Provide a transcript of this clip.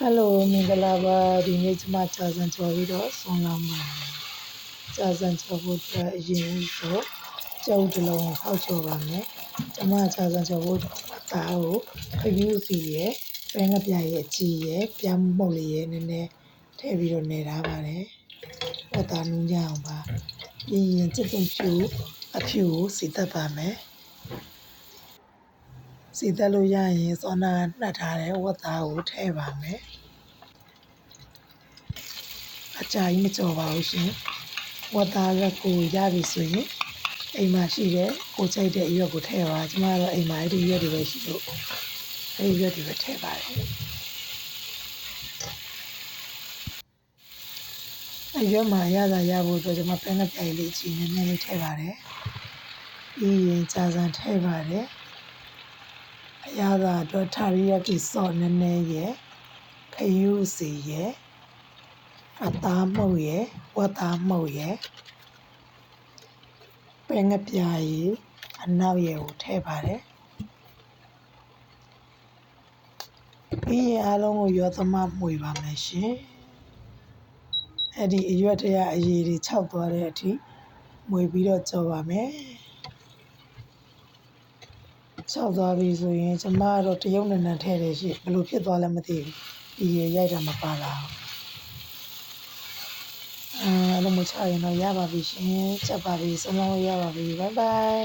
ဟယ်လိုမင်္ဂလာပါဒီနေ့ကျမကြာစံကျော်ပြီးတော့ဆွန်လာမှာကြာစံကျော်ဖို့အတွက်အရင်ဆိုကျုပ်တစ်လုံးကိုဖောက်ချော်ပါမယ်ကျမကြာစံကျော်ဖို့အသားကိုခယူးစီရဲ့ပန်းကပြရဲ့အကြီးရဲ့ပြမ်းမှုတ်လေးရဲ့နည်းနည်းထည့်ပြီးတော့နေထားပါတယ်ဟောတာနူးကြအောင်ပါပြီးရင်စစ်တုံဖြူအဖြူကိုစီတက်ပါမယ် စီတက်လို့ရရင်စောနာနှက်ထားတဲ့ဝတ်သားကိုထည့်ပါမယ်အကြာကြီးမကြော်ပါဘူးရှင်ဝတ်သားရက်ကိုရပြီဆိုရင်အိမ်မှာရှိတဲ့ကိုချိတ်တဲ့အရွက်ကိုထည့်ပါကျမကတော့အိမ်မှာအဲ့ဒီရွက်တွေပဲရှိလို့အဲ့ဒီရွက်တွေပဲထည့်ပါတယ်အရွက်မှာရတာရဖို့အတွက်ကျမပန်းကပြိုင်လေးကြီးနည်းနည်းလေးထည့်ပါတယ်ပြီးရင်ကြာစံထည့်ပါတယ် အရသာအတွက်ထာရီယက်ကီစော့နည်းနည်းရဲ့ခယူးစီရဲ့အသားမှုတ်ရယ်ဝတ်သားမှုတ်ရယ်ပဲငပြာရည်အနောက်ရယ်ကိုထည့်ပါတယ်ပြီးရင်အားလုံးကိုရောသမမှုတ်ပါမယ်ရှင်အဲ့ဒီအရွက်တရအရည်တွေခြောက်သွားတဲ့အထိမှုတ်ပြီးတော့ကြော်ပါမယ် ခြောက်သွားပြီဆိုရင်ကျမကတော့တရုတ်နံနံထည့်တယ်ရှိဘယ်လိုဖြစ်သွားလဲမသိဘူးဒီရရိုက်တာမပါလာဘူးအဲအဲ့လိုမျိုးချရင်တော့ရပါပြီရှင်ချက်ပါပြီဆုံးလုံးလို့ရပါပြီဘိုင်ဘိုင်